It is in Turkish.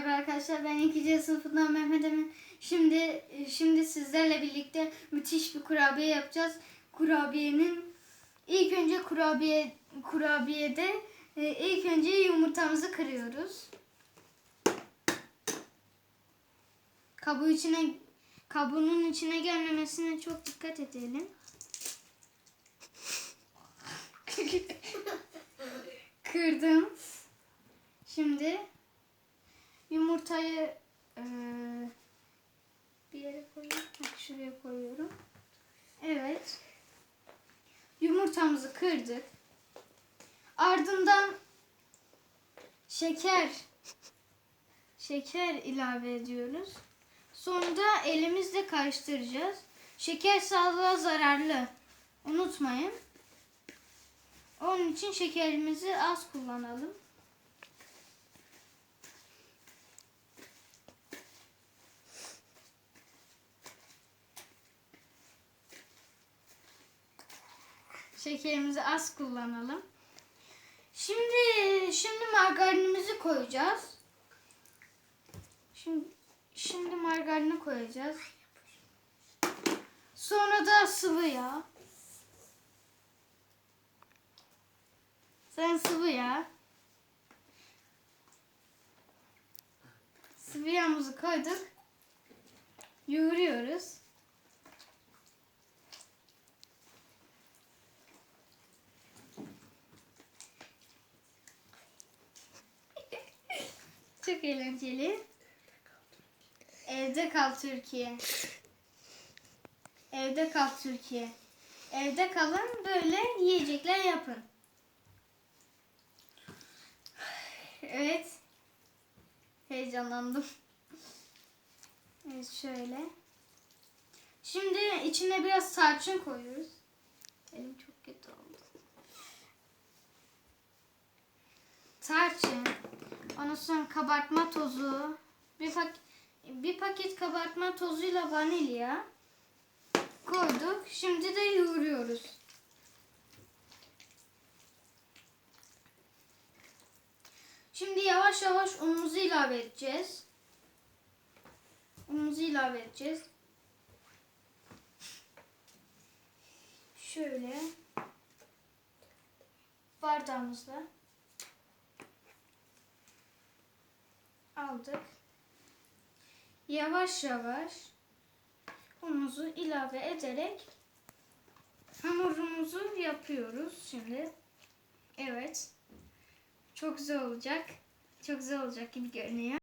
Merhaba arkadaşlar ben 2. sınıfından Mehmet Emin. Şimdi şimdi sizlerle birlikte müthiş bir kurabiye yapacağız. Kurabiyenin ilk önce kurabiye kurabiyede e, ilk önce yumurtamızı kırıyoruz. Kabuğu içine kabuğunun içine gelmemesine çok dikkat edelim. Kırdım. Şimdi yumurtayı eee, bir yere koyayım. Heh, Şuraya koyuyorum. Evet. Yumurtamızı kırdık. Ardından şeker şeker ilave ediyoruz. Sonra elimizle karıştıracağız. Şeker sağlığa zararlı. Unutmayın. Onun için şekerimizi az kullanalım. Şekerimizi az kullanalım. Şimdi şimdi margarinimizi koyacağız. Şimdi şimdi margarini koyacağız. Sonra da sıvı yağ. Sen sıvı yağ. Sıvı yağımızı koyduk. Yoğuruyoruz. Çok eğlenceli. Evde kal Türkiye. Evde kal Türkiye. Evde kalın böyle yiyecekler yapın. Evet. Heyecanlandım. Evet şöyle. Şimdi içine biraz tarçın koyuyoruz. Elim çok kötü oldu. Tarçın. Ondan sonra kabartma tozu. Bir, pak bir paket kabartma tozuyla vanilya koyduk. Şimdi de yoğuruyoruz. Şimdi yavaş yavaş unumuzu ilave edeceğiz. Unumuzu ilave edeceğiz. Şöyle bardağımızla aldık. Yavaş yavaş unumuzu ilave ederek hamurumuzu yapıyoruz şimdi. Evet. Çok güzel olacak. Çok güzel olacak gibi görünüyor.